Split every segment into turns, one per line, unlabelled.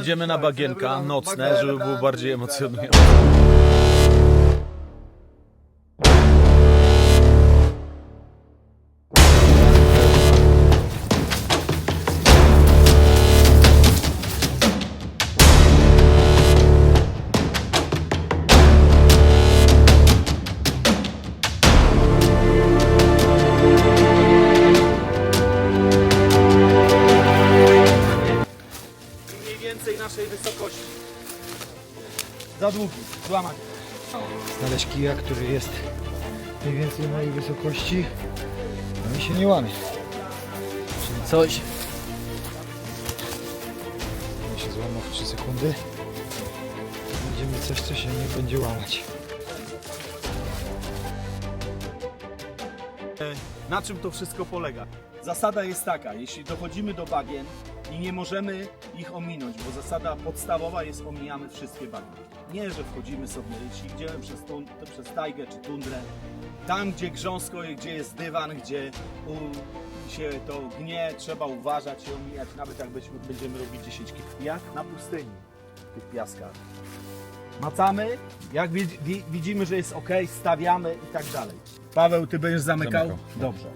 Idziemy na bagienka nocne, żeby było bardziej emocjonujące. Za długi, złamać.
znaleźć kija, który jest mniej więcej mojej wysokości, no i się nie łamie. Czyli coś mi się złamał w 3 sekundy. Będzie mi coś, co się nie będzie łamać.
Na czym to wszystko polega? Zasada jest taka, jeśli dochodzimy do bagien i nie możemy ich ominąć, bo zasada podstawowa jest omijamy wszystkie bagna. Nie, że wchodzimy sobie, jeśli idziemy przez, tun, to przez tajgę czy tundrę, tam gdzie grząsko, gdzie jest dywan, gdzie u, się to gnie, trzeba uważać i omijać, nawet jak byśmy, będziemy robić 10 km. Jak na pustyni, w tych piaskach. Macamy, jak wi- wi- widzimy, że jest ok, stawiamy i tak dalej. Paweł, ty będziesz zamykał?
Zamykał.
Dobrze.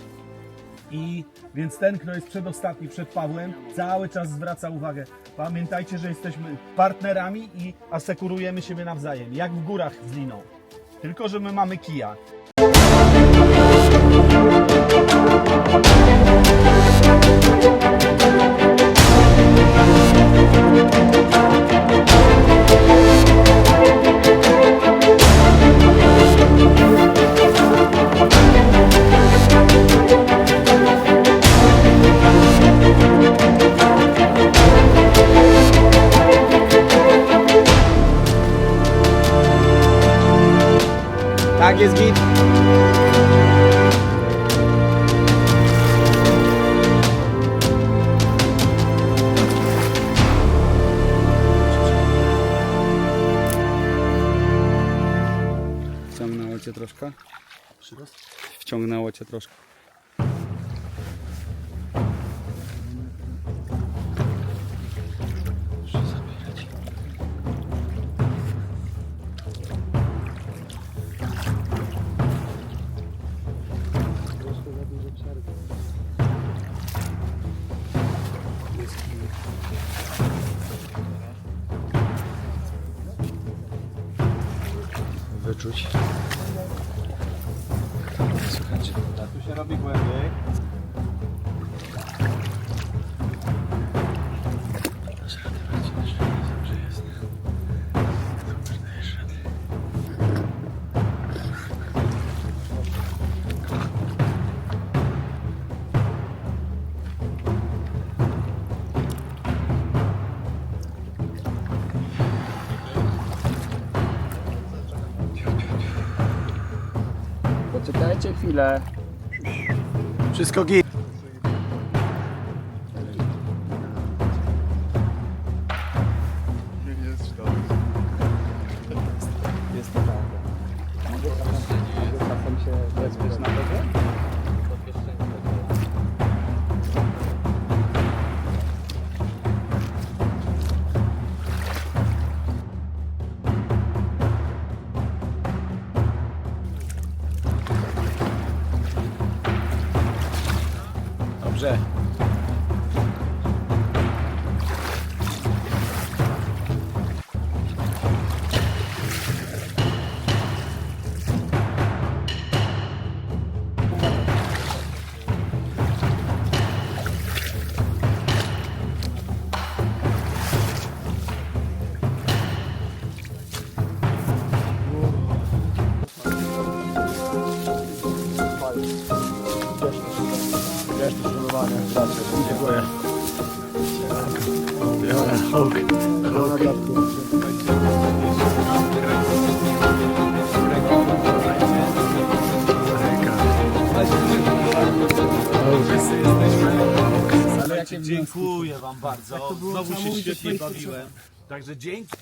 I więc ten, kto jest przedostatni przed Pawłem, cały czas zwraca uwagę. Pamiętajcie, że jesteśmy partnerami i asekurujemy siebie nawzajem, jak w górach z liną. Tylko, że my mamy kija.
через гид.
Вciągnęło cię troszkę? Wciągnęło cię troszkę.
Wyczuć. Słuchajcie.
Tu się robi głębiej.
Poczekajcie chwilę.
Wszystko git. Dziękuję. Dziękuję Wam bardzo. Znowu się świetnie bawiłem. Także dzięki.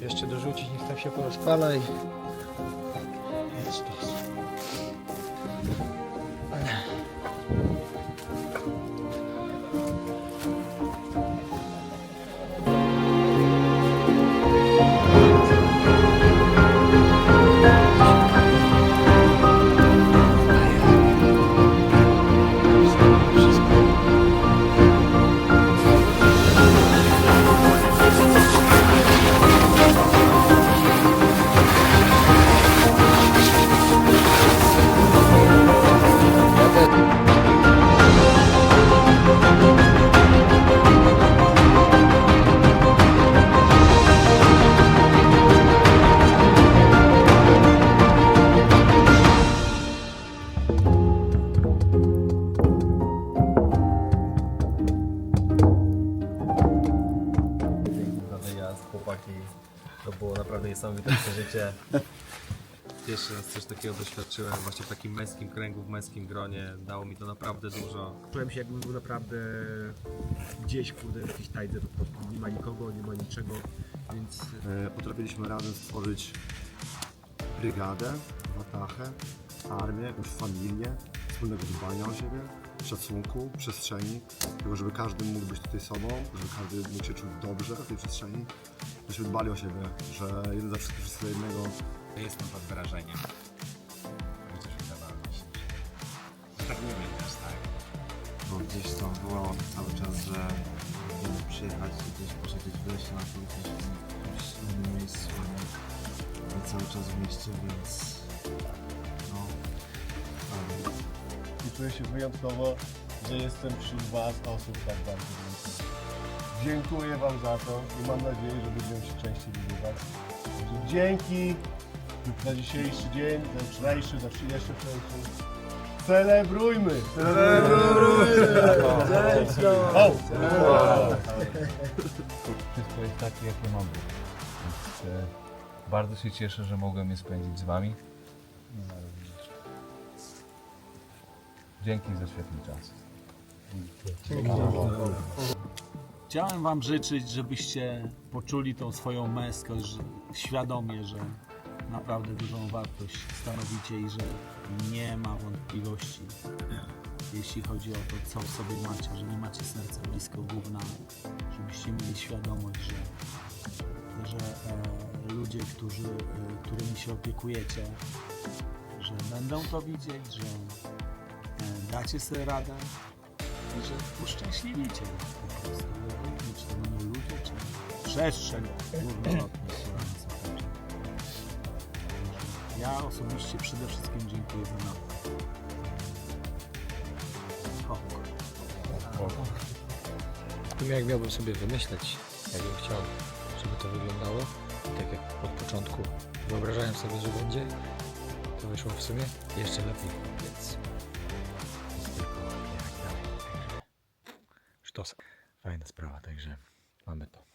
Jeszcze dorzucić, niech tam się porozpala i
się. Pierwszy raz coś takiego doświadczyłem właśnie w takim męskim kręgu, w męskim gronie. Dało mi to naprawdę dużo.
Czułem się jakbym był naprawdę gdzieś kurde, w jakiejś tajdze, po prostu nie ma nikogo, nie ma niczego, więc
E, Potrafiliśmy razem stworzyć brygadę, watachę, armię, jakąś familię, wspólnego dbania o siebie, szacunku, przestrzeni, tego, żeby każdy mógł być tutaj sobą, żeby każdy mógł się czuć dobrze w tej przestrzeni, żebyśmy dbali o siebie, że jeden za wszystkich, wszyscy za jednego.
Jestem pod wrażeniem. Chociaż mi się, że tak nie będzie aż tak.
bo gdzieś tam było cały czas, że będziemy przyjechać i gdzieś posiedzieć w lesie na jakimś, jakimś innym miejscu, nie, nie cały czas w mieście, więc no, ale
i czuję się wyjątkowo, że jestem wśród Was osób tak bardzo. Dziękuję Wam za to i mam nadzieję, że będziemy się częściej widywać. Także dzięki za dzisiejszy dzień, za wczorajszy, za wczorajszy. Celebrujmy!
Wszystko jest takie, jakie ma być. Więc e, bardzo się cieszę, że mogłem je spędzić z Wami. No. Dzięki za świetny czas.
Chciałem Wam życzyć, żebyście poczuli tą swoją męskość świadomie, że naprawdę dużą wartość stanowicie i że nie ma wątpliwości, jeśli chodzi o to, co w sobie macie, że nie macie serca blisko gówna, żebyście mieli świadomość, że, że e, ludzie, którzy, e, którymi się opiekujecie, że będą to widzieć, że e, dacie sobie radę, i że uszczęśliwicie przestrzeń. Także Ja osobiście przede wszystkim dziękuję za.
W sumie jak miałbym sobie wymyśleć, jakbym chciał, żeby to wyglądało, tak jak od początku wyobrażałem sobie, że będzie, to wyszło w sumie jeszcze lepiej, więc takže máme to.